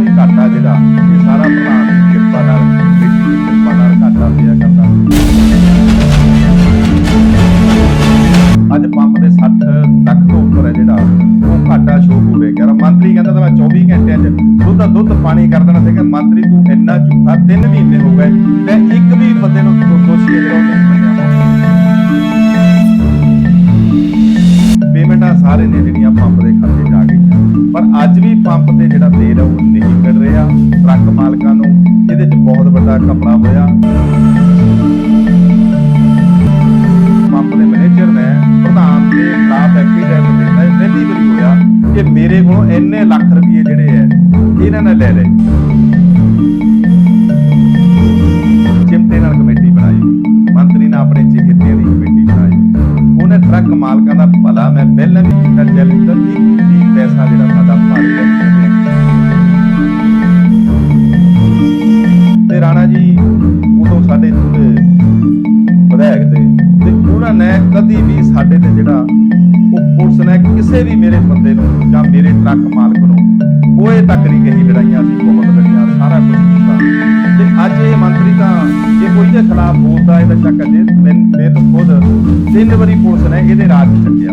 ਵੀ ਘਾਟਾ ਜਿਹੜਾ ਇਹ ਸਾਰਾ ਪ੍ਰਧਾਨ ਦੀ ਕਿਰਪਾ ਨਾਲ ਬੇਟੀ ਦੀ ਕਿਰਪਾ ਨਾਲ ਘਾਟਾ ਪਿਆ ਕਰਦਾ। ਅੱਜ ਪੰਪ ਦੇ 60 ਲੱਖ ਤੋਂ ਉੱਪਰ ਹੈ ਜਿਹੜਾ, ਉਹ ਘਾਟਾ ਸ਼ੋਅ ਹੋਵੇ ਮੰਤਰੀ, ਕਹਿੰਦਾ ਤਾਂ ਮੈਂ 24 ਘੰਟਿਆਂ 'ਚ ਦੁੱਧ ਦਾ ਦੁੱਧ ਪਾਣੀ ਕਰ ਦੇਣਾ ਸੀਗਾ। ਮੰਤਰੀ, ਤੂੰ ਇੰਨਾ ਝੂਠਾ 3 ਮਹੀਨੇ ਹੋ ਗਏ ਤੇ ਇੱਕ ਵੀ ਬੰਦੇ ਨੂੰ ਦੋਸ਼ੀ ਜਿਹੜਾ ਨਹੀਂ ਬਣਿਆ ਪੇਮੈਂਟਾਂ ਸਾਰੇ ਨੇ ਜਿਹੜੀਆਂ ਪੰਪ ਦੇ ਖਾਤੇ ਜਾ ਆ ਗਈਆਂ। ਪਰ ਅੱਜ ਵੀ ਪੰਪ ਤੇ ਜਿਹੜਾ ਤੇਲ ਉਹ ਨਹੀਂ ਮਿਲ ਰਿਹਾ। ਟਰੱਕ ਮਾਲਕਾਂ ਨੂੰ ਇਹਦੇ 'ਚ ਬਹੁਤ ਵੱਡਾ ਘਪਲਾ ਹੋਇਆ। ਪੰਪ ਦੇ ਮੈਨੇਜਰ ਨੇ ਪ੍ਰਧਾਨ ਦੇ ਖਿਲਾਫ ਐਫੀਡੈਵਿਟ ਦਿੱਤਾ ਇਹ ਪਹਿਲੀ ਵਾਰੀ ਹੋਇਆ ਕਿ ਮੇਰੇ ਕੋਲੋਂ ਇੰਨੇ ਲੱਖ ਰੁਪਏ ਜਿਹੜੇ ਐ, ਇਹਨਾਂ ਨੇ ਲੈ ਲਏ। ਚਿਮਟੇ ਨਾਲ ਕਮੇਟੀ ਬਣਾਈ। ਮੰਤਰੀ ਨੇ ਆਪਣੇ ਚਿਹਤੇ ਬਣਾਈ ਉਹਨੇ ਦਾ ਭਲਾ ਮੈਂ ਪਹਿਲਾਂ ਵੀ ਕੀਤਾ ਚੈਲੰਜ ਕਰ ਵੀ ਪੈਸਾ ਜਿਹੜਾ ਸਾਡਾ ਫਾਰੀ ਤੇ ਰਾਣਾ ਜੀ, ਉਦੋਂ ਸਾਡੇ ਵਿਧਾਇਕ ਤੇ ਤੇ ਉਹਨਾਂ ਨੇ ਕਦੀ ਵੀ ਸਾਡੇ ਤੇ ਜਿਹੜਾ ਉਹ ਪੁਲਿਸ ਨੇ ਕਿਸੇ ਵੀ ਮੇਰੇ ਬੰਦੇ ਨੂੰ ਜਾਂ ਮੇਰੇ ਟਰੱਕ ਮਾਲਕ ਨੂੰ ਕੋਈ ਤੱਕ ਨਹੀਂ ਕਹੀ ਲੜਾਈਆਂ ਸੀ ਬਹੁਤ ਲੜੀਆਂ ਸਾਰਾ ਕੁਝ ਕੀਤਾ। ਤੇ ਅੱਜ ਇਹ ਮੰਤਰੀ ਤਾਂ ਜੇ ਕੋਈ ਦੇ ਖਿਲਾਫ ਬੋਲਦਾ, ਇਹਦਾ ਸ਼ੱਕ ਹੈ, ਜੇ ਮੈਂ ਮੈਨੂੰ ਖੁਦ ਤਿੰਨ ਵਾਰੀ ਪੁਲਿਸ ਨੇ ਇਹਦੇ ਰਾਜ ਛੱਡਿਆ।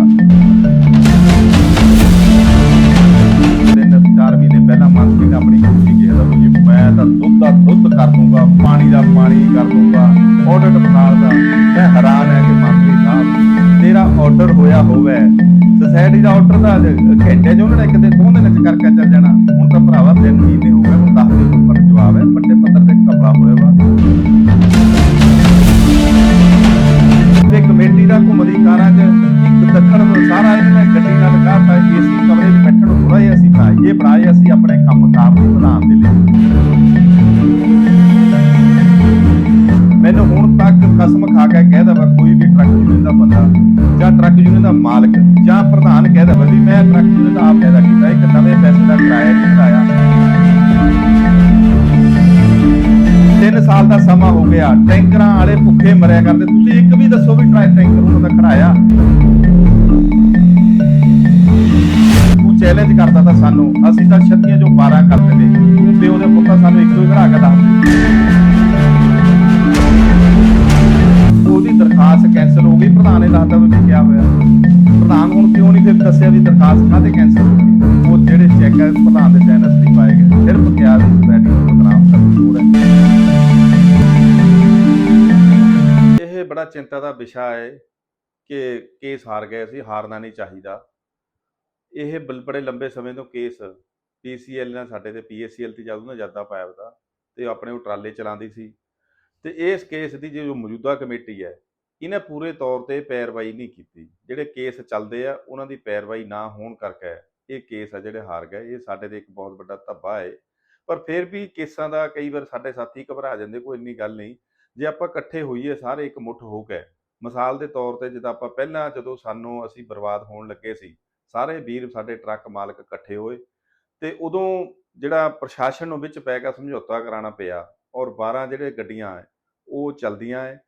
ਤਿੰਨ ਮਹੀਨੇ ਪਹਿਲਾਂ ਮੰਤਰੀ ਨੇ ਆਪਣੀ ਕੁਰਸੀ ਕਿਹਾ ਵੀ ਜੀ ਮੈਂ ਤਾਂ ਦੁੱਧ ਦਾ ਦੁੱਧ ਕਰ ਦੂੰਗਾ, ਪਾਣੀ ਦਾ ਪਾਣੀ ਕਰ ਦੂੰਗਾ ਆਡਿਟ ਫਾਲ ਦਾ। ਮੈਂ ਹੈਰਾਨ ਹੈ ਕਿ ਮੰਤਰੀ ਸਾਹਿਬ, ਤੇਰਾ ਆਰਡਰ ਹੋਇਆ ਹੋਵੇ। ਸੋਸਾਇਟੀ ਦਾ ਆਰਡਰ ਤਾਂ ਘੰਟੇ ਚ ਉਹਨਾਂ ਨੇ ਕਿਤੇ ਦੋ ਦਿਨ ਕਰਕੇ ਚੱਲ ਜਾਣਾ। ਹੁਣ ਤਾਂ ਭਰਾਵਾ ਤਿੰਨ ਮਹੀਨੇ ਹੋ ਗਏ, ਹੁਣ 10 ਦਿਨ ਉੱਪਰ ਜਵਾਬ ਹੈ, ਵੱਡੇ ਵੀ ਮੈਂ ਟਰੱਕ ਦਾ ਆਪ ਪੈਦਾ ਕੀਤਾ, ਇੱਕ ਨਵੇਂ ਪੈਸੇ ਦਾ ਕਿਰਾਇਆ ਨਹੀਂ ਵਧਾਇਆ ਤਿੰਨ ਸਾਲ ਦਾ ਸਮਾਂ ਹੋ ਗਿਆ, ਟੈਂਕਰਾਂ ਵਾਲੇ ਭੁੱਖੇ ਮਰਿਆ ਕਰਦੇ, ਤੁਸੀਂ ਇੱਕ ਵੀ ਦੱਸੋ ਵੀ ਟਰਾਈ ਟੈਂਕਰ ਉਹਨਾਂ ਦਾ ਖੜਾਇਆ ਚੈਲੰਜ ਕਰਦਾ ਤਾਂ ਸਾਨੂੰ, ਅਸੀਂ ਤਾਂ ਛੱਤੀਆਂ ਜੋ 12 ਕਰਦੇ ਨੇ ਤੂੰ ਪਿਓ ਦੇ ਪੁੱਤਾਂ ਸਾਨੂੰ ਇੱਕੋ ਹੀ ਖੜਾ ਕੇ ਦੱਸ ਉਹਦੀ ਦਰਖਾਸਤ ਕੈਂਸਲ ਹੋ ਗਈ, ਪ੍ਰਧਾਨ ਨੇ ਦੱਸਦਾ ਵੀ ਕਿਹਾ ਹੋਇਆ। ਪ੍ਰਧਾਨ ਹੁਣ ਕਿਉਂ ਨਹੀਂ ਫਿਰ ਦੱਸਿਆ ਵੀ ਦਰਖਾਸਤ ਕਾਹਦੇ ਕੈਂਸਲ ਹੋ ਗਈ? ਉਹ ਜਿਹੜੇ ਚੈੱਕ ਹੈ, ਪ੍ਰਧਾਨ ਦੇ ਸਾਈਨ ਅਸਲੀ ਪਾਏ ਗਏ। ਸਿਰਫ ਕਿਹਾ ਵੀ ਸੋਸਾਇਟੀ ਨੂੰ ਬਦਨਾਮ ਕਰਨ ਦੀ ਹੈ। ਇਹ ਬੜਾ ਚਿੰਤਾ ਦਾ ਵਿਸ਼ਾ ਹੈ ਕਿ ਕੇਸ ਹਾਰ ਗਏ ਸੀ, ਹਾਰਨਾ ਨਹੀਂ ਚਾਹੀਦਾ। ਇਹ ਬੜੇ ਲੰਬੇ ਸਮੇਂ ਤੋਂ ਕੇਸ ਪੀਸੀਐਲ ਨੇ ਸਾਡੇ ਤੇ ਪੀਐਸਸੀਐਲ ਤੇ ਜਦੋਂ ਨਾ ਜ਼ਿਆਦਾ ਪਾਇਆ ਉਹਦਾ, ਤੇ ਆਪਣੇ ਉਹ ਟਰਾਲੇ ਚਲਾਉਂਦੀ ਸੀ। ਤੇ ਇਸ ਕੇਸ ਦੀ ਜੋ ਮੌਜੂਦਾ ਕਮੇਟੀ ਹੈ ਇਹਨੇ ਪੂਰੇ ਤੌਰ ਤੇ ਪੈਰਵਾਈ ਨਹੀਂ ਕੀਤੀ। ਜਿਹੜੇ ਕੇਸ ਚੱਲਦੇ ਆ, ਉਹਨਾਂ ਦੀ ਪੈਰਵਾਈ ਨਾ ਹੋਣ ਕਰਕੇ ਇਹ ਕੇਸ ਆ ਜਿਹੜੇ ਹਾਰ ਗਏ। ਇਹ ਸਾਡੇ ਤੇ ਇੱਕ ਬਹੁਤ ਵੱਡਾ ਧੱਬਾ ਹੈ ਪਰ ਫਿਰ ਵੀ ਕੇਸਾਂ ਦਾ ਕਈ ਵਾਰ ਸਾਡੇ ਸਾਥੀ ਘਬਰਾ ਜਾਂਦੇ, ਕੋਈ ਇੰਨੀ ਗੱਲ ਨਹੀਂ। ਜੇ ਆਪਾਂ ਇਕੱਠੇ ਹੋਈਏ, ਸਾਰੇ ਇੱਕ ਮੁੱਠ ਹੋ ਕੇ, ਮਿਸਾਲ ਦੇ ਤੌਰ ਤੇ ਜਦੋਂ ਆਪਾਂ ਪਹਿਲਾਂ ਜਦੋਂ ਸਾਨੂੰ ਅਸੀਂ ਬਰਬਾਦ ਹੋਣ ਲੱਗੇ ਸੀ, ਸਾਰੇ ਵੀਰ ਸਾਡੇ ਟਰੱਕ ਮਾਲਕ ਇਕੱਠੇ ਹੋਏ ਤੇ ਉਦੋਂ ਜਿਹੜਾ ਪ੍ਰਸ਼ਾਸਨ ਨੂੰ ਵਿੱਚ ਪੈ ਗਿਆ ਸਮਝੌਤਾ ਕਰਾਉਣਾ ਪਿਆ ਔਰ 12 ਜਿਹੜੇ ਗੱਡੀਆਂ ਉਹ ਚਲਦੀਆਂ ਹੈ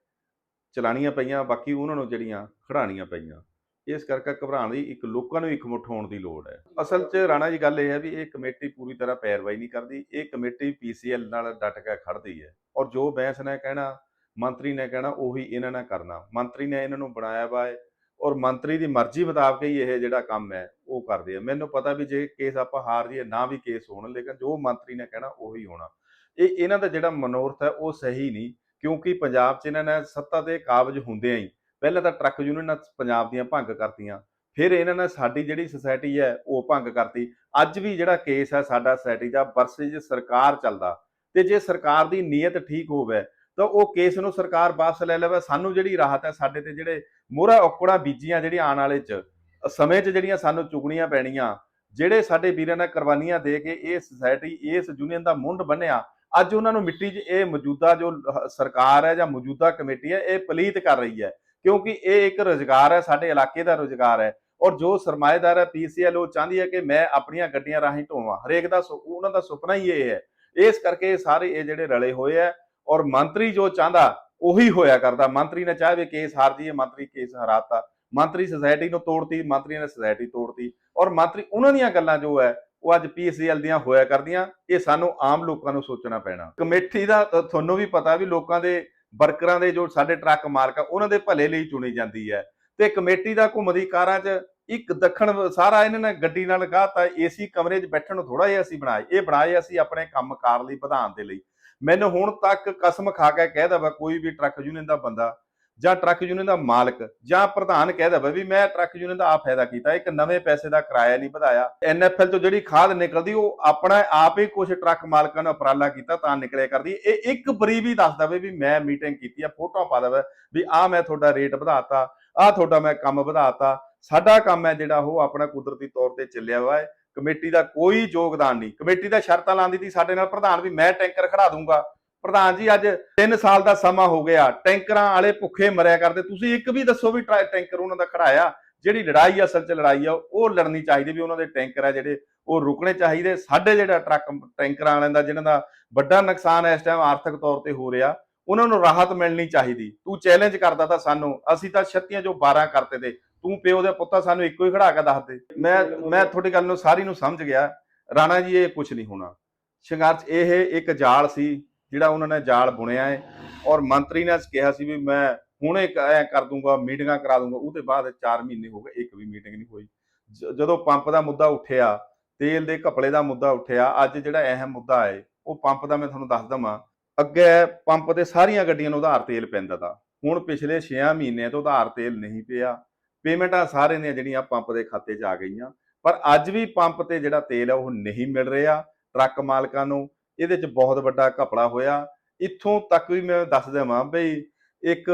ਚਲਾਣੀਆਂ ਪਈਆਂ, ਬਾਕੀ ਉਹਨਾਂ ਨੂੰ ਜਿਹੜੀਆਂ ਖੜਾਣੀਆਂ ਪਈਆਂ। ਇਸ ਕਰਕੇ ਘਬਰਾਉਣ ਦੀ ਇੱਕ ਲੋਕਾਂ ਨੂੰ ਇਕਮੁੱਠ ਹੋਣ ਦੀ ਲੋੜ ਹੈ। ਅਸਲ 'ਚ ਰਾਣਾ ਜੀ, ਗੱਲ ਇਹ ਹੈ ਵੀ ਇਹ ਕਮੇਟੀ ਪੂਰੀ ਤਰ੍ਹਾਂ ਪੈਰਵਾਈ ਨਹੀਂ ਕਰਦੀ। ਇਹ ਕਮੇਟੀ ਪੀਸੀਐਲ ਨਾਲ ਡਟ ਕੇ ਖੜਦੀ ਹੈ। ਔਰ ਜੋ ਬੈਂਸ ਨੇ ਕਹਿਣਾ, ਮੰਤਰੀ ਨੇ ਕਹਿਣਾ, ਉਹੀ ਇਹਨਾਂ ਨੇ ਕਰਨਾ। ਮੰਤਰੀ ਨੇ ਇਹਨਾਂ ਨੂੰ ਬਣਾਇਆ ਵਾ ਹੈ ਔਰ ਮੰਤਰੀ ਦੀ ਮਰਜ਼ੀ ਮੁਤਾਬਕ ਹੀ ਇਹ ਜਿਹੜਾ ਕੰਮ ਹੈ, ਉਹ ਕਰਦੇ ਆ। ਮੈਨੂੰ ਪਤਾ ਵੀ ਜੇ ਕੇਸ ਆਪਾਂ ਹਾਰ ਜੀਏ ਨਾ ਵੀ ਕੇਸ ਹੋਣ, ਲੇਕਿਨ ਜੋ ਮੰਤਰੀ ਨੇ ਕਹਿਣਾ, ਉਹੀ ਹੋਣਾ। ਇਹ ਇਹਨਾਂ ਦਾ ਜਿਹੜਾ ਮਨੋਰਥ ਹੈ, ਉਹ ਸਹੀ ਨਹੀਂ। ਕਿਉਂਕਿ ਪੰਜਾਬ 'ਚ ਇਹਨਾਂ ਨੇ ਸੱਤਾ ਤੇ ਕਾਬਜ ਹੁੰਦਿਆਂ ਹੀ ਪਹਿਲਾਂ ਤਾਂ ਟਰੱਕ ਯੂਨੀਅਨ ਪੰਜਾਬ ਦੀਆਂ ਭੰਗ ਕਰਤੀਆਂ, ਫਿਰ ਇਹਨਾਂ ਨੇ ਸਾਡੀ ਜਿਹੜੀ ਸੁਸਾਇਟੀ ਹੈ ਉਹ ਭੰਗ ਕਰਤੀ। ਅੱਜ ਵੀ ਜਿਹੜਾ ਕੇਸ ਹੈ ਸਾਡਾ ਸੁਸਾਇਟੀ ਦਾ ਵਰਸੇਜ ਸਰਕਾਰ ਚੱਲਦਾ ਤੇ ਜੇ ਸਰਕਾਰ ਦੀ ਨੀਅਤ ਠੀਕ ਹੋਵੇ, ਤਾਂ ਉਹ ਕੇਸ ਨੂੰ ਸਰਕਾਰ ਵਾਪਸ ਲੈ ਲਵੇ। ਸਾਨੂੰ ਜਿਹੜੀ ਰਾਹਤ ਹੈ, ਸਾਡੇ ਤੇ ਜਿਹੜੇ ਮੋਹਰਾ ਔਕੜਾਂ ਬੀਜੀਆਂ ਜਿਹੜੀਆਂ ਆਉਣ ਵਾਲੇ ਚ ਸਮੇਂ 'ਚ ਜਿਹੜੀਆਂ ਸਾਨੂੰ ਚੁਗਣੀਆਂ ਪੈਣੀਆਂ, ਜਿਹੜੇ ਸਾਡੇ ਵੀਰਾਂ ਨੇ ਕੁਰਬਾਨੀਆਂ ਦੇ ਕੇ ਇਹ ਸੁਸਾਇਟੀ ਇਸ ਯੂਨੀਅਨ ਦਾ ਮੁੰਡ ਬੰਨਿਆ ਅੱਜ ਉਹਨਾਂ ਨੂੰ ਮਿੱਟੀ 'ਚ ਇਹ ਮੌਜੂਦਾ ਜੋ ਸਰਕਾਰ ਹੈ ਜਾਂ ਮੌਜੂਦਾ ਕਮੇਟੀ ਹੈ, ਇਹ ਪਲੀਤ ਕਰ ਰਹੀ ਹੈ। ਕਿਉਂਕਿ ਇਹ ਇੱਕ ਰੋਜ਼ਗਾਰ ਹੈ, ਸਾਡੇ ਇਲਾਕੇ ਦਾ ਰੋਜ਼ਗਾਰ ਹੈ। ਔਰ ਜੋ ਸਰਮਾਏਦਾਰ ਹੈ, ਪੀਸੀਐਲ, ਉਹ ਚਾਹੁੰਦੀ ਹੈ ਕਿ ਮੈਂ ਆਪਣੀਆਂ ਗੱਡੀਆਂ ਰਾਹੀਂ ਢੋਵਾਂ। ਹਰੇਕ ਦਾ ਸੁ- ਉਹਨਾਂ ਦਾ ਸੁਪਨਾ ਹੀ ਇਹ ਹੈ। ਇਸ ਕਰਕੇ ਸਾਰੇ ਇਹ ਜਿਹੜੇ ਰਲੇ ਹੋਏ ਆ ਔਰ ਮੰਤਰੀ ਜੋ ਚਾਹੁੰਦਾ, ਉਹੀ ਹੋਇਆ ਕਰਦਾ। ਮੰਤਰੀ ਨੇ ਚਾਹੇ ਵੀ ਕੇਸ ਹਾਰ ਜੀਏ ਮੰਤਰੀ ਕੇਸ ਹਰਾਤਾ। ਮੰਤਰੀ ਸੁਸਾਇਟੀ ਨੂੰ ਤੋੜਤੀ, ਮੰਤਰੀ ਨੇ ਸੁਸਾਇਟੀ ਤੋੜਤੀ। ਔਰ ਮੰਤਰੀ, ਉਹਨਾਂ ਦੀਆਂ ਗੱਲਾਂ ਜੋ ਹੈ ਉਹ ਅੱਜ ਪੀਸੀਐਲ ਦੀਆਂ ਹੋਇਆ ਕਰਦੀਆਂ, ਇਹ ਸਾਨੂੰ ਆਮ ਲੋਕਾਂ ਨੂੰ ਸੋਚਣਾ ਪੈਣਾ। ਕਮੇਟੀ ਦਾ ਤੁਹਾਨੂੰ ਵੀ ਪਤਾ ਵੀ ਲੋਕਾਂ ਦੇ ਵਰਕਰਾਂ ਦੇ ਜੋ ਸਾਡੇ ਟਰੱਕ ਮਾਲਕ ਆ, ਉਹਨਾਂ ਦੇ ਭਲੇ ਲਈ ਚੁਣੀ ਜਾਂਦੀ ਹੈ। ਤੇ ਕਮੇਟੀ ਦਾ ਘੁੰਮਦੀ ਕਾਰਾਂ 'ਚ ਇੱਕ ਦੱਖਣ ਸਾਰਾ ਇਹਨਾਂ ਨੇ ਗੱਡੀ ਨਾਲ ਲਗਾਤਾ ਏਸੀ ਕਮਰੇ 'ਚ ਬੈਠਣ ਨੂੰ ਥੋੜਾ ਜਿਹਾ ਅਸੀਂ ਬਣਾਏ। ਇਹ ਬਣਾਏ ਅਸੀਂ ਆਪਣੇ ਕੰਮਕਾਰ ਲਈ, ਵਧਾਉਣ ਦੇ ਲਈ। ਮੈਨੂੰ ਹੁਣ ਤੱਕ ਕਸਮ ਖਾ ਕੇ ਕਹਿ ਦਵਾ, ਕੋਈ ਵੀ ਟਰੱਕ ਯੂਨੀਅਨ ਦਾ ਬੰਦਾ ਜਾਂ ਟਰੱਕ ਯੂਨੀਅਨ ਦਾ ਮਾਲਕ ਜਾਂ ਪ੍ਰਧਾਨ ਕਹਿ ਦਵਾ ਵੀ ਮੈਂ ਟਰੱਕ ਯੂਨੀਅਨ ਦਾ ਆ ਫਾਇਦਾ ਕੀਤਾ, ਇੱਕ ਨਵੇਂ ਪੈਸੇ ਦਾ ਕਿਰਾਇਆ ਨਹੀਂ ਵਧਾਇਆ। ਐਨਐਫਐਲ ਤੋਂ ਜਿਹੜੀ ਖਾਦ ਨਿਕਲਦੀ, ਉਹ ਆਪਣਾ ਆਪ ਹੀ ਕੁਝ ਟਰੱਕ ਮਾਲਕਾਂ ਨੂੰ ਉਪਰਾਲਾ ਕੀਤਾ ਤਾਂ ਨਿਕਲਿਆ ਕਰਦੀ। ਇਹ ਇੱਕ ਬਰੀ ਵੀ ਦੱਸ ਦਵੇ ਵੀ ਮੈਂ ਮੀਟਿੰਗ ਕੀਤੀ ਆ ਫੋਟੋ ਪਾ ਦਵੇ ਵੀ ਆ ਮੈਂ ਤੁਹਾਡਾ ਰੇਟ ਵਧਾਤਾ ਆ ਤੁਹਾਡਾ ਮੈਂ ਕੰਮ ਵਧਾਤਾ। ਸਾਡਾ ਕੰਮ ਹੈ ਜਿਹੜਾ ਉਹ ਆਪਣਾ ਕੁਦਰਤੀ ਤੌਰ ਤੇ ਚੱਲਿਆ ਹੋਇਆ ਹੈ। ਕਮੇਟੀ ਦਾ ਕੋਈ ਯੋਗਦਾਨ ਨਹੀਂ। ਕਮੇਟੀ ਦਾ ਸ਼ਰਤਾਂ ਲਾਉਂਦੀ ਸੀ ਸਾਡੇ ਨਾਲ ਪ੍ਰਧਾਨ ਵੀ ਮੈਂ ਟੈਂਕਰ ਖੜਾ ਦੂੰਗਾ। ਪ੍ਰਧਾਨ ਜੀ, ਅੱਜ 3 ਸਾਲ ਦਾ ਸਮਾਂ ਹੋ ਗਿਆ। ਟੈਂਕਰਾਂ ਵਾਲੇ ਭੁੱਖੇ ਮਰਿਆ ਕਰਦੇ। ਤੁਸੀਂ ਇੱਕ ਵੀ ਦੱਸੋ ਵੀ ਟਰਾ- ਟੈਂਕਰ ਉਹਨਾਂ ਦਾ ਖੜਾਇਆ। ਜਿਹੜੀ ਲੜਾਈ ਅਸਲ 'ਚ ਲੜਾਈ ਆ, ਉਹ ਲੜਨੀ ਚਾਹੀਦੀ ਵੀ ਉਹਨਾਂ ਦੇ ਟੈਂਕਰ ਆ ਜਿਹੜੇ ਉਹ ਰੁਕਣੇ ਚਾਹੀਦੇ। ਸਾਡੇ ਜਿਹੜਾ ਟਰੱਕ ਟੈਂਕਰਾਂ ਵਾਲਿਆਂ ਦਾ, ਜਿਹਨਾਂ ਦਾ ਵੱਡਾ ਨੁਕਸਾਨ ਇਸ ਟਾਈਮ ਆਰਥਿਕ ਤੌਰ ਤੇ ਹੋ ਰਿਹਾ, ਉਹਨਾਂ ਨੂੰ ਰਾਹਤ ਮਿਲਣੀ ਚਾਹੀਦੀ। ਤੂੰ ਚੈਲੰਜ ਕਰਦਾ ਤਾਂ ਸਾਨੂੰ, ਅਸੀਂ ਤਾਂ 36 ਜੋ 12 ਕਰਤੇ ਤੇ। ਤੂੰ ਪਿਓ ਦੇ ਪੁੱਤਾਂ ਸਾਨੂੰ ਇੱਕੋ ਹੀ ਖੜਾ ਕੇ ਦੱਸ ਦੇ। ਮੈਂ ਮੈਂ ਤੁਹਾਡੀ ਗੱਲ ਨੂੰ ਸਾਰੀ ਨੂੰ ਸਮਝ ਗਿਆ। ਰਾਣਾ ਜੀ, ਇਹ ਕੁਝ ਨਹੀਂ ਹੋਣਾ। ਸੰਘਰਸ਼ ਇਹ ਇੱਕ ਜਾਲ ਸੀ। ਜਿਹੜਾ ਉਹਨਾਂ ਨੇ ਜਾਲ ਬੁਣਿਆ ਹੈ ਔਰ ਮੰਤਰੀ ਨੇ ਕਿਹਾ ਸੀ ਵੀ ਮੈਂ ਹੁਣੇ ਐ ਕਰ ਦੂੰਗਾ, ਮੀਟਿੰਗਾਂ ਕਰਾ ਦੂੰਗਾ। ਉਹਦੇ ਬਾਅਦ 4 ਮਹੀਨੇ ਹੋ ਗਏ, ਇੱਕ ਵੀ ਮੀਟਿੰਗ ਨਹੀਂ ਹੋਈ। ਜ- ਜਦੋਂ ਪੰਪ ਦਾ ਮੁੱਦਾ ਉੱਠਿਆ, ਤੇਲ ਦੇ ਘਪਲੇ ਦਾ ਮੁੱਦਾ ਉੱਠਿਆ, ਅੱਜ ਜਿਹੜਾ ਅਹਿਮ ਮੁੱਦਾ ਹੈ ਉਹ ਪੰਪ ਦਾ ਮੈਂ ਤੁਹਾਨੂੰ ਦੱਸ ਦਵਾਂ। ਅੱਗੇ ਪੰਪ ਤੇ ਸਾਰੀਆਂ ਗੱਡੀਆਂ ਨੂੰ ਉਧਾਰ ਤੇਲ ਪੈਂਦਾ ਤਾ। ਹੁਣ ਪਿਛਲੇ 6 ਮਹੀਨਿਆਂ ਤੋਂ ਉਧਾਰ ਤੇਲ ਨਹੀਂ ਪਿਆ। ਪੇਮੈਂਟਾਂ ਸਾਰੇ ਦੀਆਂ ਜਿਹੜੀਆਂ ਪੰਪ ਦੇ ਖਾਤੇ 'ਚ ਆ ਗਈਆਂ। ਪਰ ਅੱਜ ਵੀ ਪੰਪ ਤੇ ਜਿਹੜਾ ਤੇਲ ਹੈ ਉਹ ਨਹੀਂ ਮਿਲ ਰਿਹਾ। ਟਰੱਕ ਮਾਲਕਾਂ ਨੂੰ ਇਹਦੇ 'ਚ ਬਹੁਤ ਵੱਡਾ ਘਪਲਾ ਹੋਇਆ। ਇੱਥੋਂ ਤੱਕ ਵੀ ਮੈਂ ਦੱਸ ਦੇਵਾਂ ਬਈ ਇੱਕ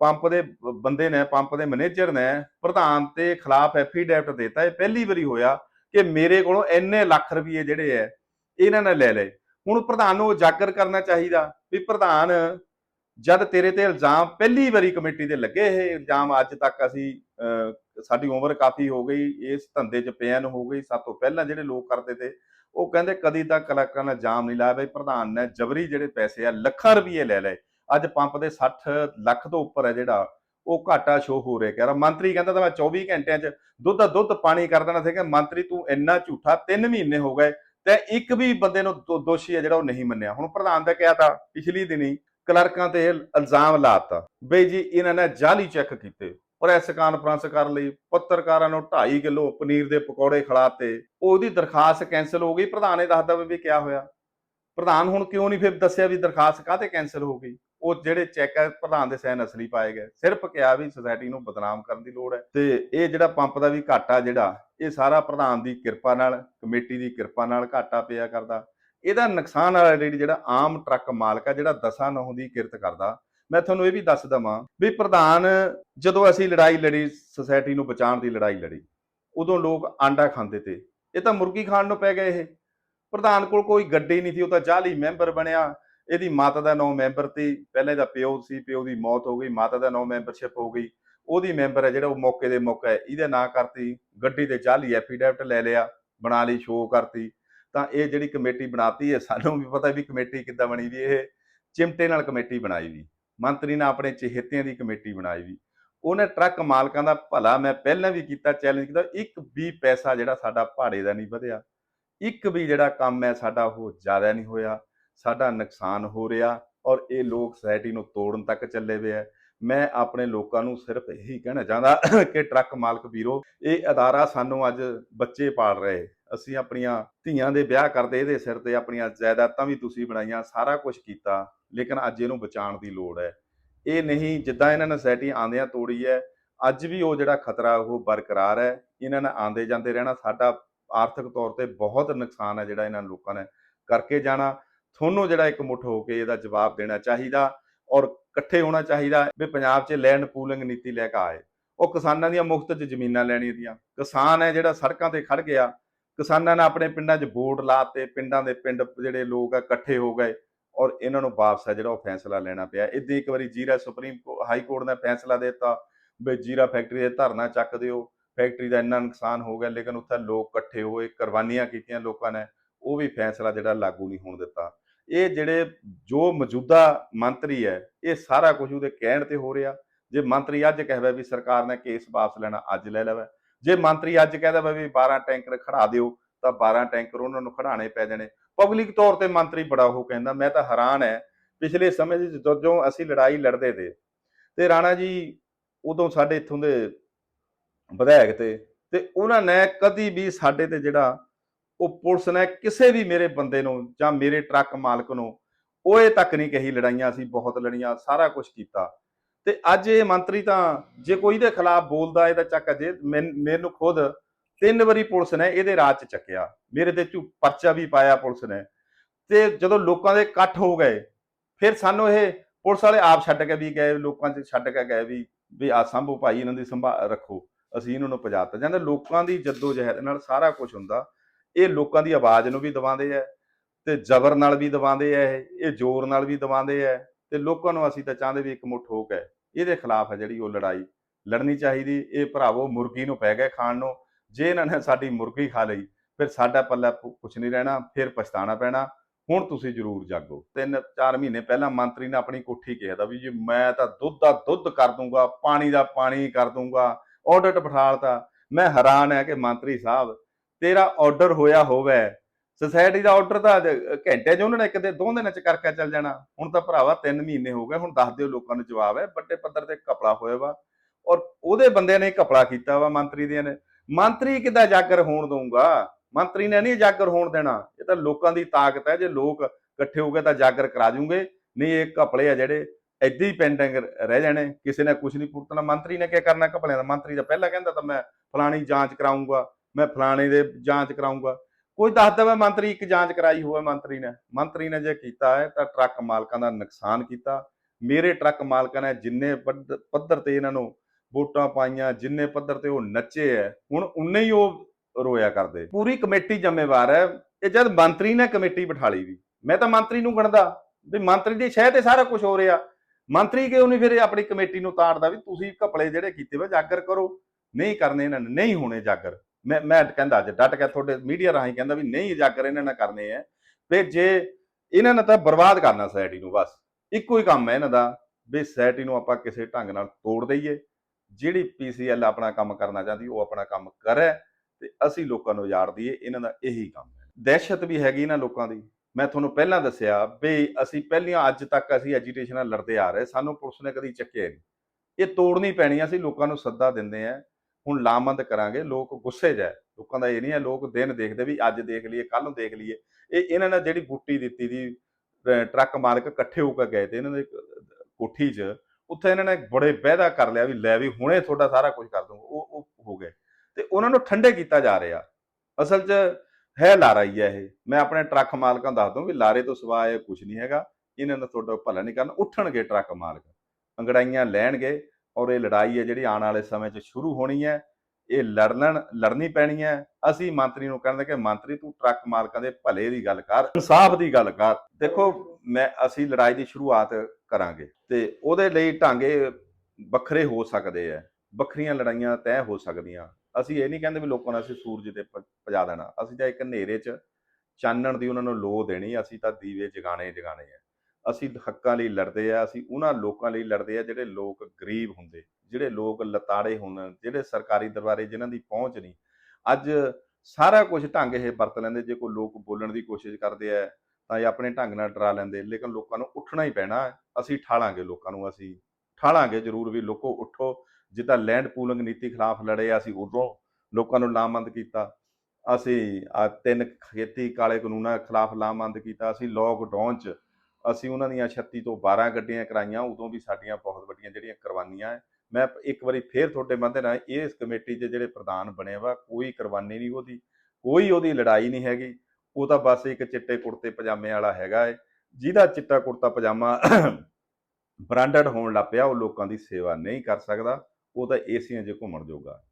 ਪੰਪ ਦੇ ਬੰਦੇ ਨੇ, ਪੰਪ ਦੇ ਮੈਨੇਜਰ ਨੇ ਪ੍ਰਧਾਨ ਤੇ ਖਿਲਾਫ ਐਫੀਡੈਵਿਟ ਦਿੱਤਾ। ਇਹ ਪਹਿਲੀ ਵਾਰੀ ਹੋਇਆ ਕਿ ਮੇਰੇ ਕੋਲੋਂ ਇੰਨੇ ਲੱਖ ਰੁਪਏ ਜਿਹੜੇ ਐ, ਇਹਨਾਂ ਨੇ ਲੈ ਲਏ। ਹੁਣ ਪ੍ਰਧਾਨ ਨੂੰ ਉਜਾਗਰ ਕਰਨਾ ਚਾਹੀਦਾ ਵੀ ਪ੍ਰਧਾਨ ਜਦ ਤੇਰੇ ਤੇ ਇਲਜ਼ਾਮ ਪਹਿਲੀ ਵਾਰੀ ਕਮੇਟੀ ਦੇ ਲੱਗੇ ਇਹ ਇਲਜ਼ਾਮ ਅੱਜ ਤੱਕ ਅਸੀਂ ਅਹ, ਸਾਡੀ ਉਮਰ ਕਾਫੀ ਹੋ ਗਈ ਇਸ ਧੰਦੇ 'ਚ ਪਿਆ ਹੋ ਗਈ ਸਭ ਤੋਂ ਪਹਿਲਾਂ ਜਿਹੜੇ ਲੋਕ ਕਰਦੇ ਤੇ ਉਹ ਕਹਿੰਦੇ ਕਦੀ ਤਾਂ ਕਲਾਕਾਂ ਨੇ ਜਾਮ ਨਹੀਂ ਲਾਇਆ ਬਈ ਪ੍ਰਧਾਨ ਨੇ ਜਬਰੀ ਜਿਹੜੇ ਪੈਸੇ ਆ ਲੱਖਾਂ ਰੁਪਏ ਲੈ ਲਏ। ਅੱਜ ਪੰਪ ਦੇ 60 ਲੱਖ ਤੋਂ ਉੱਪਰ ਹੈ ਜਿਹੜਾ ਉਹ ਘਾਟਾ ਸ਼ੋ ਹੋ ਰਿਹਾ ਕਹਿ ਮੰਤਰੀ ਕਹਿੰਦਾ ਤਾਂ ਮੈਂ 24 ਘੰਟਿਆਂ 'ਚ ਦੁੱਧ ਦਾ ਦੁੱਧ ਪਾਣੀ ਕਰ ਦੇਣਾ ਸੀਗਾ। ਮੰਤਰੀ ਤੂੰ ਇੰਨਾ ਝੂਠਾ 3 ਮਹੀਨੇ ਹੋ ਗਏ ਤੇ ਇੱਕ ਵੀ ਬੰਦੇ ਨੂੰ ਦੋ- ਦੋਸ਼ੀ ਹੈ ਜਿਹੜਾ ਉਹ ਨਹੀਂ ਮੰਨਿਆ। ਹੁਣ ਪ੍ਰਧਾਨ ਦਾ ਕਿਹਾ ਤਾਂ ਪਿਛਲੀ ਦਿਨੀ ਕਲਰਕਾਂ ਤੇ ਇਹ ਇਲਜ਼ਾਮ ਲਾਤਾ। ਬਈ ਜੀ, ਇਹਨਾਂ ਨੇ ਜਾਲੀ ਚੈੱਕ ਕੀਤੇ ਪ੍ਰੈਸ ਕਾਨਫਰੰਸ ਕਰਨ ਲਈ ਪੱਤਰਕਾਰਾਂ ਨੂੰ 2.5 ਕਿਲੋ ਪਨੀਰ ਦੇ ਪਕੌੜੇ ਖਿਲਾਤੇ। ਉਹਦੀ ਦਰਖਾਸਤ ਕੈਨਸਲ ਹੋ ਗਈ। ਪ੍ਰਧਾਨ ਨੇ ਦੱਸਦਾ ਵੀ ਕਿਆ ਹੋਇਆ? ਪ੍ਰਧਾਨ ਹੁਣ ਕਿਉਂ ਨਹੀਂ ਫਿਰ ਦੱਸਿਆ ਵੀ ਦਰਖਾਸਤ ਕਾਹਤੇ ਕੈਨਸਲ ਹੋ ਗਈ? ਉਹ ਜਿਹੜੇ ਚੈੱਕ ਹੈ ਪ੍ਰਧਾਨ ਦੇ ਸਾਈਨ ਅਸਲੀ ਪਾਏ ਗਏ। ਸਿਰਫ ਕਿਹਾ ਵੀ ਸੁਸਾਇਟੀ ਨੂੰ ਬਦਨਾਮ ਕਰਨ ਦੀ ਲੋੜ ਹੈ। ਤੇ ਇਹ ਜਿਹੜਾ ਪੰਪ ਦਾ ਵੀ ਘਾਟਾ ਜਿਹੜਾ, ਇਹ ਸਾਰਾ ਪ੍ਰਧਾਨ ਦੀ ਕਿਰਪਾ ਨਾਲ, ਕਮੇਟੀ ਦੀ ਕਿਰਪਾ ਨਾਲ ਘਾਟਾ ਪਿਆ ਕਰਦਾ। ਇਹਦਾ ਨੁਕਸਾਨ ਵਾਲਾ ਜਿਹੜਾ ਆਮ ਟਰੱਕ ਮਾਲਕ ਆ, ਜਿਹੜਾ ਦਸਾਂ ਨਹੁੰ ਦੀ ਕਿਰਤ ਕਰਦਾ, ਮੈਂ ਤੁਹਾਨੂੰ ਇਹ ਵੀ ਦੱਸ ਦਵਾਂ ਵੀ ਪ੍ਰਧਾਨ ਜਦੋਂ ਅਸੀਂ ਲੜਾਈ ਲੜੀ ਸੁਸਾਇਟੀ ਨੂੰ ਬਚਾਉਣ ਦੀ ਲੜਾਈ ਲੜੀ, ਉਦੋਂ ਲੋਕ ਆਂਡਾ ਖਾਂਦੇ ਤੇ, ਇਹ ਤਾਂ ਮੁਰਗੀ ਖਾਣ ਨੂੰ ਪੈ ਗਏ ਇਹ। ਪ੍ਰਧਾਨ ਕੋਲ ਕੋਈ ਗੱਡੀ ਨਹੀਂ ਸੀ, ਉਹ ਤਾਂ ਜਾਲੀ ਮੈਂਬਰ ਬਣਿਆ, ਇਹਦੀ ਮਾਤਾ ਦਾ ਨਾਮ ਮੈਂਬਰ ਸੀ, ਪਹਿਲਾਂ ਇਹਦਾ ਪਿਓ ਸੀ, ਪਿਓ ਦੀ ਮੌਤ ਹੋ ਗਈ, ਮਾਤਾ ਦਾ ਨਾਮ ਮੈਂਬਰਸ਼ਿਪ ਹੋ ਗਈ, ਉਹਦੀ ਮੈਂਬਰ ਹੈ ਜਿਹੜਾ ਉਹ ਮੌਕੇ ਦੇ ਮੌਕਾ ਹੈ, ਇਹਦੇ ਨਾਂ ਕਰਤੀ, ਗੱਡੀ ਤੇ ਜਾਲੀ ਐਫੀਡੈਵਿਟ ਲੈ ਲਿਆ, ਬਣਾ ਲਈ ਸ਼ੋਅ ਕਰਤੀ ਤਾਂ ਇਹ ਜਿਹੜੀ ਕਮੇਟੀ ਬਣਾਤੀ ਹੈ, ਸਾਨੂੰ ਵੀ ਪਤਾ ਵੀ ਕਮੇਟੀ ਕਿੱਦਾਂ ਬਣੀ ਵੀ ਇਹ ਚਿਮਟੇ ਨਾਲ ਕਮੇਟੀ ਬਣਾਈ ਵੀ। ਮੰਤਰੀ ਨੇ ਆਪਣੇ ਚਹੇਤਿਆਂ ਦੀ ਕਮੇਟੀ ਬਣਾਈ ਵੀ। ਉਹਨੇ ਟਰੱਕ ਮਾਲਕਾਂ ਦਾ ਭਲਾ ਮੈਂ ਪਹਿਲਾਂ ਵੀ ਕੀਤਾ ਚੈਲੰਜ ਕੀਤਾ, ਇੱਕ ਵੀ ਪੈਸਾ ਜਿਹੜਾ ਸਾਡਾ ਭਾੜੇ ਦਾ ਨਹੀਂ ਵਧਿਆ। ਇੱਕ ਵੀ ਜਿਹੜਾ ਕੰਮ ਹੈ, ਸਾਡਾ ਉਹ ਜ਼ਿਆਦਾ ਨਹੀਂ ਹੋਇਆ। ਸਾਡਾ ਨੁਕਸਾਨ ਹੋ ਰਿਹਾ ਔਰ ਇਹ ਲੋਕ ਸੋਸਾਇਟੀ ਨੂੰ ਤੋੜਨ ਤੱਕ ਚੱਲੇ ਹੋਏ ਆ। ਮੈਂ ਆਪਣੇ ਲੋਕਾਂ ਨੂੰ ਸਿਰਫ ਇਹੀ ਕਹਿਣਾ ਚਾਹੁੰਦਾ ਕਿ ਟਰੱਕ ਮਾਲਕ ਵੀਰੋ, ਇਹ ਅਦਾਰਾ ਸਾਨੂੰ ਅੱਜ ਬੱਚੇ ਪਾਲ ਰਹੇ। ਅਸੀਂ ਆਪਣੀਆਂ ਧੀਆਂ ਦੇ ਵਿਆਹ ਕਰਦੇ, ਇਹਦੇ ਸਿਰ ਤੇ ਆਪਣੀਆਂ ਜਾਇਦਾਦਾਂ ਵੀ ਤੁਸੀਂ ਬਣਾਈਆਂ, ਸਾਰਾ ਕੁਝ ਕੀਤਾ, ਲੇਕਿਨ ਅੱਜ ਇਹਨੂੰ ਬਚਾਉਣ ਦੀ ਲੋੜ ਹੈ। ਇਹ ਨਹੀਂ ਜਿੱਦਾਂ ਇਹਨਾਂ ਨੇ ਸੋਸਾਇਟੀ ਆਂਦਿਆਂ ਤੋੜੀ ਹੈ, ਅੱਜ ਵੀ ਉਹ ਜਿਹੜਾ ਖਤਰਾ ਉਹ ਬਰਕਰਾਰ ਹੈ। ਇਹਨਾਂ ਨੇ ਆਂਦੇ ਜਾਂਦੇ ਰਹਿਣਾ, ਸਾਡਾ ਆਰਥਿਕ ਤੌਰ ਤੇ ਬਹੁਤ ਨੁਕਸਾਨ ਹੈ ਜਿਹੜਾ ਇਹਨਾਂ ਲੋਕਾਂ ਨੇ ਕਰਕੇ ਜਾਣਾ। ਤੁਹਾਨੂੰ ਜਿਹੜਾ ਇੱਕ ਮੁੱਠ ਹੋ ਕੇ ਇਹਦਾ ਜਵਾਬ ਦੇਣਾ ਚਾਹੀਦਾ ਔਰ ਇਕੱਠੇ ਹੋਣਾ ਚਾਹੀਦਾ ਵੀ ਪੰਜਾਬ 'ਚ ਲੈਂਡ ਪੂਲਿੰਗ ਨੀਤੀ ਲੈ ਕੇ ਆਏ। ਉਹ ਕਿਸਾਨਾਂ ਦੀਆਂ ਮੁਫਤ 'ਚ ਜ਼ਮੀਨਾਂ ਲੈਣੀਆਂ ਦੀਆਂ। ਕਿਸਾਨ ਹੈ ਜਿਹੜਾ ਸੜਕਾਂ ਤੇ ਖੜ ਗਿਆ ਕਿਸਾਨਾਂ ਨੇ ਆਪਣੇ ਪਿੰਡਾਂ 'ਚ ਬੋਰਡ ਲਾਤੇ ਪਿੰਡਾਂ ਦੇ ਪਿੰਡ ਜਿਹੜੇ ਲੋਕ ਆ ਇਕੱਠੇ ਹੋ ਗਏ ਔਰ ਇਹਨਾਂ ਨੂੰ ਵਾਪਸ ਆ ਜਿਹੜਾ ਉਹ ਫੈਸਲਾ ਲੈਣਾ ਪਿਆ। ਇਦਾਂ ਇੱਕ ਵਾਰੀ ਜੀਰਾ ਸੁਪਰੀਮ ਹਾਈ ਕੋਰਟ ਨੇ ਫੈਸਲਾ ਦੇ ਦਿੱਤਾ ਵੀ ਜੀਰਾ ਫੈਕਟਰੀ ਦੇ ਧਰਨਾ ਚੱਕ ਦਿਓ, ਫੈਕਟਰੀ ਦਾ ਇੰਨਾ ਨੁਕਸਾਨ ਹੋ ਗਿਆ, ਲੇਕਿਨ ਉੱਥੇ ਲੋਕ ਇਕੱਠੇ ਹੋਏ, ਕੁਰਬਾਨੀਆਂ ਕੀਤੀਆਂ ਲੋਕਾਂ ਨੇ, ਉਹ ਵੀ ਫੈਸਲਾ ਜਿਹੜਾ ਲਾਗੂ ਨਹੀਂ ਹੋਣ ਦਿੱਤਾ। ਇਹ ਜਿਹੜੇ ਜੋ ਮੌਜੂਦਾ ਮੰਤਰੀ ਹੈ, ਇਹ ਸਾਰਾ ਕੁਝ ਉਹਦੇ ਕਹਿਣ ਤੇ ਹੋ ਰਿਹਾ। ਜੇ ਮੰਤਰੀ ਅੱਜ ਕਹਵੇ ਵੀ ਸਰਕਾਰ ਨੇ ਕੇਸ ਵਾਪਸ ਲੈਣਾ, ਅੱਜ ਲੈ ਲਵੇ। ਜੇ ਮੰਤਰੀ ਅੱਜ ਕਹਿੰਦਾ ਵੀ 12 ਟੈਂਕਰ ਖੜਾ ਦਿਓ, ਤਾਂ 12 ਟੈਂਕਰ ਉਹਨਾਂ ਨੂੰ ਖੜਾਣੇ ਪੈ ਜਾਣੇ। ਪਬਲਿਕ ਤੌਰ ਤੇ ਮੰਤਰੀ ਬੜਾ ਉਹ ਕਹਿੰਦਾ, ਮੈਂ ਤਾਂ ਹੈਰਾਨ ਹੈ ਪਿਛਲੇ ਸਮੇਂ 'ਚ ਜਦੋਂ ਅਸੀਂ ਲੜਾਈ ਲੜਦੇ ਤੇ ਤੇ ਰਾਣਾ ਜੀ ਉਦੋਂ ਸਾਡੇ ਇੱਥੋਂ ਦੇ ਵਿਧਾਇਕ ਤੇ ਤੇ ਉਹਨਾਂ ਨੇ ਕਦੀ ਵੀ ਸਾਡੇ ਤੇ ਜਿਹੜਾ ਉਹ ਪੁਲਿਸ ਨੇ ਕਿਸੇ ਵੀ ਮੇਰੇ ਬੰਦੇ ਨੂੰ ਜਾਂ ਮੇਰੇ ਟਰੱਕ ਮਾਲਕ ਨੂੰ, ਉਹ ਇਹ ਤੱਕ ਨਹੀਂ ਕਹੀ ਲੜਾਈਆਂ ਅਸੀਂ ਬਹੁਤ ਲੜੀਆਂ, ਸਾਰਾ ਕੁਝ ਕੀਤਾ। ਤੇ ਅੱਜ ਇਹ ਮੰਤਰੀ ਤਾਂ ਜੇ ਕੋਈ ਇਹਦੇ ਖਿਲਾਫ ਬੋਲਦਾ, ਇਹਦਾ ਚੱਕ ਜੇ ਮੈਨ- ਮੈਨੂੰ ਖੁਦ ਤਿੰਨ ਵਾਰੀ ਪੁਲਿਸ ਨੇ ਇਹਦੇ ਰਾਜ ਚ ਚੱਕਿਆ। ਮੇਰੇ ਤੇ ਝੂ, ਪਰਚਾ ਵੀ ਪਾਇਆ ਪੁਲਿਸ ਨੇ। ਤੇ ਜਦੋਂ ਲੋਕਾਂ ਦੇ ਇਕੱਠ ਹੋ ਗਏ, ਫਿਰ ਸਾਨੂੰ ਇਹ ਪੁਲਿਸ ਵਾਲੇ ਆਪ ਛੱਡ ਕੇ ਵੀ ਗਏ, ਲੋਕਾਂ 'ਚ ਛੱਡ ਕੇ ਗਏ ਵੀ ਵੀ ਆ ਸੰਭੂ ਭਾਈ, ਇਹਨਾਂ ਦੀ ਸੰਭਾਲ ਰੱਖੋ। ਅਸੀਂ ਇਹਨਾਂ ਨੂੰ ਪਜਾਤਾ ਜਾਂਦਾ ਲੋਕਾਂ ਦੀ ਜੱਦੋ ਜਹਿਦ ਨਾਲ ਸਾਰਾ ਕੁਝ ਹੁੰਦਾ। ਇਹ ਲੋਕਾਂ ਦੀ ਆਵਾਜ਼ ਨੂੰ ਵੀ ਦਬਾਉਂਦੇ ਆ, ਤੇ ਜ਼ਬਰ ਨਾਲ ਵੀ ਦਬਾਉਂਦੇ ਆ ਇਹ ਜ਼ੋਰ ਨਾਲ ਵੀ ਦਬਾਉਂਦੇ ਆ, ਤੇ ਲੋਕਾਂ ਨੂੰ ਅਸੀਂ ਤਾਂ ਚਾਹੁੰਦੇ ਵੀ ਇੱਕ ਮੁੱਠ ਹੋ ਕੇ ਇਹਦੇ ਖਿਲਾਫ ਹੈ ਜਿਹੜੀ ਉਹ ਲੜਾਈ। ਲੜਨੀ ਚਾਹੀਦੀ, ਇਹ ਭਰਾਵੋ ਮੁਰਗੀ ਨੂੰ ਪੈ ਗਏ ਖਾਣ ਨੂੰ। ਜੇ ਇਹਨਾਂ ਨੇ ਸਾਡੀ ਮੁਰਗੀ ਖਾ ਲਈ, ਫਿਰ ਸਾਡਾ ਪੱਲਾ ਕੁਛ ਨਹੀਂ ਰਹਿਣਾ, ਫਿਰ ਪਛਤਾਣਾ ਪੈਣਾ। ਹੁਣ ਤੁਸੀਂ ਜ਼ਰੂਰ ਜਾਗੋ। ਤਿੰਨ, ਚਾਰ ਮਹੀਨੇ ਪਹਿਲਾਂ ਮੰਤਰੀ ਨੇ ਆਪਣੀ ਕੋਠੀ ਕਿਹਾ ਦਾ ਵੀ ਜੀ, ਮੈਂ ਤਾਂ ਦੁੱਧ ਦਾ ਦੁੱਧ ਕਰ ਦੂੰਗਾ, ਪਾਣੀ ਦਾ ਪਾਣੀ ਕਰ ਦੂੰਗਾ ਆਡਿਟ ਬਿਠਾਲਤਾ ਮੈਂ ਹੈਰਾਨ ਹੈ ਕਿ ਮੰਤਰੀ ਸਾਹਿਬ, ਤੇਰਾ ਆਰਡਰ ਹੋਇਆ ਹੋਵੇ ਸੋਸਾਇਟੀ ਦਾ ਆਰਡਰ ਤਾਂ ਅੱਜ ਘੰਟੇ 'ਚ ਉਹਨਾਂ ਨੇ ਕਿਤੇ ਦੋ ਦਿਨਾਂ 'ਚ ਕਰਕੇ ਚੱਲ ਜਾਣਾ। ਹੁਣ ਤਾਂ ਭਰਾਵਾ 3 ਮਹੀਨੇ ਹੋ ਗਏ, ਹੁਣ ਦੱਸ ਦਿਓ ਲੋਕਾਂ ਨੂੰ ਜਵਾਬ ਹੈ। ਵੱਡੇ ਪੱਧਰ ਤੇ ਕਪੜਾ ਹੋਇਆ ਵਾ। ਔਰ ਉਹਦੇ ਬੰਦੇ ਨੇ ਕਪੜਾ ਕੀਤਾ ਵਾ ਮੰਤਰੀ ਦੇ ਨੇ। ਮੰਤਰੀ ਕਿੱਦਾਂ ਜਾਗਰ ਹੋਣ ਦਊਗਾ? ਮੰਤਰੀ ਨੇ ਨਹੀਂ ਜਾਗਰ ਹੋਣ ਦੇਣਾ। ਇਹ ਤਾਂ ਲੋਕਾਂ ਦੀ ਤਾਕਤ ਹੈ। ਜੇ ਲੋਕ ਇਕੱਠੇ ਹੋ ਗਏ ਤਾਂ ਜਾਗਰ ਕਰਾ ਜੂਗੇ ਨਹੀਂ, ਇਹ ਕਪੜੇ ਆ ਜਿਹੜੇ ਏਦਾਂ ਹੀ ਪੈਂਡਿੰਗ ਰਹਿ ਜਾਣੇ। ਕਿਸੇ ਨੇ ਕੁਝ ਨਹੀਂ ਪੁੱਟਣਾ। ਮੰਤਰੀ ਨੇ ਕੀ ਕਰਨਾ ਕਪੜਿਆਂ ਦਾ? ਮੰਤਰੀ ਦਾ ਪਹਿਲਾਂ ਕਹਿੰਦਾ ਤਾਂ ਮੈਂ ਫਲਾਣੀ ਜਾਂਚ ਕਰਾਉਂਗਾ ਮੈਂ ਫਲਾਣੇ ਦੇ ਜਾਂਚ ਕਰਾਉਂਗਾ ਕੋਈ ਦੱਸਦਾ ਵਾ ਮੰਤਰੀ, ਇੱਕ ਜਾਂਚ ਕਰਾਈ ਹੋਵੇ ਮੰਤਰੀ ਨੇ। ਮੰਤਰੀ ਨੇ ਜੇ ਕੀਤਾ ਹੈ ਤਾਂ ਟਰੱਕ ਮਾਲਕਾਂ ਦਾ ਨੁਕਸਾਨ ਕੀਤਾ। ਮੇਰੇ ਟਰੱਕ ਮਾਲਕਾਂ ਨੇ ਜਿੰਨੇ ਪੱਧ- ਪੱਧਰ ਤੇ ਇਹਨਾਂ ਨੂੰ ਵੋਟਾਂ ਪਾਈਆਂ, ਜਿੰਨੇ ਪੱਧਰ ਤੇ ਉਹ ਨੱਚੇ ਐ, ਹੁਣ ਉਨੇ ਹੀ ਉਹ ਰੋਇਆ ਕਰਦੇ। ਪੂਰੀ ਕਮੇਟੀ ਜ਼ਿੰਮੇਵਾਰ ਹੈ ਇਹ ਜਦ ਮੰਤਰੀ ਨੇ ਕਮੇਟੀ ਬਿਠਾ ਲਈ ਵੀ, ਮੈਂ ਤਾਂ ਮੰਤਰੀ ਨੂੰ ਗਣਦਾ ਵੀ ਮੰਤਰੀ ਦੀ ਸ਼ਹਿ ਤੇ ਸਾਰਾ ਕੁਝ ਹੋ ਰਿਹਾ। ਮੰਤਰੀ ਕਿਉਂ ਨਹੀਂ ਫਿਰ ਆਪਣੀ ਕਮੇਟੀ ਨੂੰ ਤਾੜਦਾ ਵੀ ਤੁਸੀਂ ਘਪਲੇ ਜਿਹੜੇ ਕੀਤੇ ਵਾ ਜਾਗਰ ਕਰੋ। ਨਹੀਂ ਕਰਨੇ ਇਹਨਾਂ ਨੇ, ਨਹੀਂ ਹੋਣੇ ਜਾਗਰ। ਮੈਂ ਮੈਂ ਕਹਿੰਦਾ ਅੱਜ ਡਟ ਕੇ ਤੁਹਾਡੇ ਮੀਡੀਆ ਰਾਹੀਂ ਕਹਿੰਦਾ ਵੀ ਨਹੀਂ ਜਾਗਰ ਇਹਨਾਂ ਨੇ ਕਰਨੇ ਆ। ਤੇ ਜੇ ਇਹਨਾਂ ਨੇ ਤਾਂ ਬਰਬਾਦ ਕਰਨਾ ਸੋਸਾਇਟੀ ਨੂੰ ਬਸ, ਇੱਕੋ ਹੀ ਕੰਮ ਹੈ ਇਹਨਾਂ ਦਾ, ਵੀ ਸੋਸਾਇਟੀ ਨੂੰ ਆਪਾਂ ਕਿਸੇ ਢੰਗ ਨਾਲ ਤੋੜ ਦਈਏ। ਜਿਹੜੀ ਪੀਸੀਐਲ ਆਪਣਾ ਕੰਮ ਕਰਨਾ ਚਾਹੁੰਦੀ, ਉਹ ਆਪਣਾ ਕੰਮ ਕਰੇ ਤੇ ਅਸੀਂ ਲੋਕਾਂ ਨੂੰ ਉਜਾੜ ਦਈਏ, ਇਹਨਾਂ ਦਾ ਇਹੀ ਕੰਮ ਹੈ। ਦਹਿਸ਼ਤ ਵੀ ਹੈਗੀ ਇਹਨਾਂ ਲੋਕਾਂ ਦੀ। ਮੈਂ ਤੁਹਾਨੂੰ ਪਹਿਲਾਂ ਦੱਸਿਆ ਵੀ ਅਸੀਂ ਪਹਿਲੀਆਂ ਅੱਜ ਤੱਕ ਅਸੀਂ ਐਜੀਟੇਸ਼ਨਾਂ ਲੜਦੇ ਆ ਰਹੇ, ਸਾਨੂੰ ਪੁਲਿਸ ਨੇ ਕਦੀ ਚੱਕਿਆ ਨਹੀਂ। ਇਹ ਤੋੜਨੀ ਪੈਣੀ ਅਸੀਂ ਲੋਕਾਂ ਨੂੰ ਸੱਦਾ ਦਿੰਦੇ ਆ। ਹੁਣ ਲਾਮਬੰਦ ਕਰਾਂਗੇ, ਲੋਕ ਗੁੱਸੇ 'ਚ ਹੈ। ਲੋਕਾਂ ਦਾ ਇਹ ਨਹੀਂ ਹੈ, ਲੋਕ ਦਿਨ ਦੇਖਦੇ ਵੀ ਅੱਜ ਦੇਖ ਲਈਏ ਕੱਲ ਨੂੰ ਦੇਖ ਲਈਏ। ਇਹ ਇਹਨਾਂ ਨੇ ਜਿਹੜੀ ਬੂਟੀ ਦਿੱਤੀ ਦੀ ਟਰੱਕ ਮਾਲਕ ਇਕੱਠੇ ਹੋ ਕੇ ਗਏ ਤੇ ਇਹਨਾਂ ਦੇ ਕੋਠੀ 'ਚ, ਉੱਥੇ ਇਹਨਾਂ ਨੇ ਬੜੇ ਵਾਅਦਾ ਕਰ ਲਿਆ ਵੀ ਲੈ ਵੀ ਹੁਣੇ ਤੁਹਾਡਾ ਸਾਰਾ ਕੁਝ ਕਰ ਦੂੰਗਾ ਉਹ ਉਹ ਹੋ ਗਏ। ਤੇ ਉਹਨਾਂ ਨੂੰ ਠੰਡੇ ਕੀਤਾ ਜਾ ਰਿਹਾ। ਅਸਲ 'ਚ ਹੈ ਲਾਰਾ ਹੀ ਹੈ ਇਹ। ਮੈਂ ਆਪਣੇ ਟਰੱਕ ਮਾਲਕਾਂ ਨੂੰ ਦੱਸ ਦੂੰ ਵੀ ਲਾਰੇ ਤੋਂ ਸਿਵਾ ਇਹ ਕੁਝ ਨਹੀਂ ਹੈਗਾ। ਇਹਨਾਂ ਦਾ ਤੁਹਾਡਾ ਭਲਾ ਨਹੀਂ ਕਰਨ। ਉੱਠਣਗੇ ਟਰੱਕ ਮਾਲਕ। ਅੰਗੜਾਈਆਂ ਲੈਣਗੇ। ਔਰ ਇਹ ਲੜਾਈ ਹੈ ਜਿਹੜੀ ਆਉਣ ਵਾਲੇ ਸਮੇਂ 'ਚ ਸ਼ੁਰੂ ਹੋਣੀ ਹੈ। ਇਹ ਲੜਨ ਲੜਨੀ ਪੈਣੀ ਹੈ। ਅਸੀਂ ਮੰਤਰੀ ਨੂੰ ਕਹਿੰਦੇ ਕਿ ਮੰਤਰੀ ਤੂੰ ਟਰੱਕ ਮਾਲਕਾਂ ਦੇ ਭਲੇ ਦੀ ਗੱਲ ਕਰ, ਇਨਸਾਫ ਦੀ ਗੱਲ ਕਰ। ਦੇਖੋ, ਮੈਂ, ਅਸੀਂ ਲੜਾਈ ਦੀ ਸ਼ੁਰੂਆਤ ਕਰਾਂਗੇ ਤੇ ਉਹਦੇ ਲਈ ਢਾਂਗੇ ਵੱਖਰੇ ਹੋ ਸਕਦੇ ਆ ਵੱਖਰੀਆਂ ਲੜਾਈਆਂ ਤੈਅ ਹੋ ਸਕਦੀਆਂ। ਅਸੀਂ ਇਹ ਨਹੀਂ ਕਹਿੰਦੇ ਵੀ ਲੋਕਾਂ ਨੂੰ ਅਸੀਂ ਸੂਰਜ ਤੇ ਪਜਾ ਦੇਣਾ। ਅਸੀਂ ਤਾਂ ਇੱਕ ਹਨੇਰੇ 'ਚ ਚਾਨਣ ਦੀ ਉਹਨਾਂ ਨੂੰ ਲੋ ਦੇਣੀ, ਅਸੀਂ ਤਾਂ ਦੀਵੇ ਜਗਾਣੇ ਜਗਾਣੇ ਆ ਅਸੀਂ ਹੱਕਾਂ ਲਈ ਲੜਦੇ ਆ, ਅਸੀਂ ਉਹਨਾਂ ਲੋਕਾਂ ਲਈ ਲੜਦੇ ਆ ਜਿਹੜੇ ਲੋਕ ਗਰੀਬ ਹੁੰਦੇ, ਜਿਹੜੇ ਲੋਕ ਲਤਾੜੇ ਹੁੰਦੇ ਜਿਹੜੇ ਸਰਕਾਰੀ ਦਰਬਾਰੇ ਜਿਨ੍ਹਾਂ ਦੀ ਪਹੁੰਚ ਨਹੀਂ। ਅੱਜ ਸਾਰਾ ਕੁਝ ਢੰਗ ਇਹ ਵਰਤ ਲੈਂਦੇ, ਜੇ ਕੋਈ ਲੋਕ ਬੋਲਣ ਦੀ ਕੋਸ਼ਿਸ਼ ਕਰਦੇ ਆ, ਤਾਂ ਇਹ ਆਪਣੇ ਢੰਗ ਨਾਲ ਡਰਾ ਲੈਂਦੇ, ਲੇਕਿਨ ਲੋਕਾਂ ਨੂੰ ਉੱਠਣਾ ਹੀ ਪੈਣਾ, ਅਸੀਂ ਠਾਲਾਂਗੇ ਲੋਕਾਂ ਨੂੰ, ਅਸੀਂ ਠਾਲਾਂਗੇ ਜ਼ਰੂਰ ਵੀ ਲੋਕੋ ਉੱਠੋ, ਜਿੱਦਾਂ ਲੈਂਡ ਪੂਲਿੰਗ ਨੀਤੀ ਖਿਲਾਫ ਲੜੇ, ਅਸੀਂ ਉਦੋਂ ਲੋਕਾਂ ਨੂੰ ਲਾਮਬੰਦ ਕੀਤਾ, ਅਸੀਂ ਤਿੰਨ ਖੇਤੀ ਕਾਲੇ ਕਾਨੂੰਨਾਂ ਖਿਲਾਫ ਲਾਮਬੰਦ ਕੀਤਾ, ਅਸੀਂ ਲੋਕਡਾਊਨ 'ਚ ਅਸੀਂ ਉਹਨਾਂ ਦੀਆਂ 36 ਤੋਂ 12 ਗੱਡੀਆਂ ਕਰਾਈਆਂ, ਉਦੋਂ ਵੀ ਸਾਡੀਆਂ ਬਹੁਤ ਵੱਡੀਆਂ ਜਿਹੜੀਆਂ ਕੁਰਬਾਨੀਆਂ ਹੈ ਮੈਂ ਇੱਕ ਵਾਰੀ ਫੇਰ ਤੁਹਾਡੇ ਮੱਦੇ ਨਾਲ ਇਸ ਕਮੇਟੀ 'ਚ ਜਿਹੜੇ ਪ੍ਰਧਾਨ ਬਣੇ ਵਾ, ਕੋਈ ਕੁਰਬਾਨੀ ਨਹੀਂ ਉਹਦੀ, ਕੋਈ ਉਹਦੀ ਲੜਾਈ ਨਹੀਂ ਹੈਗੀ। ਉਹ ਤਾਂ ਬਸ ਇੱਕ ਚਿੱਟੇ ਕੁੜਤੇ ਪਜਾਮੇ ਵਾਲਾ ਹੈਗਾ ਹੈ ਜਿਹਦਾ ਚਿੱਟਾ ਕੁੜਤਾ ਪਜਾਮਾ ਬ੍ਰਾਂਡਡ ਹੋਣ ਲੱਗ ਪਿਆ, ਉਹ ਲੋਕਾਂ ਦੀ ਸੇਵਾ ਨਹੀਂ ਕਰ ਸਕਦਾ, ਉਹ ਤਾਂ ਏਸੀਆਂ 'ਚ ਘੁੰਮਣ ਜੋਗਾ।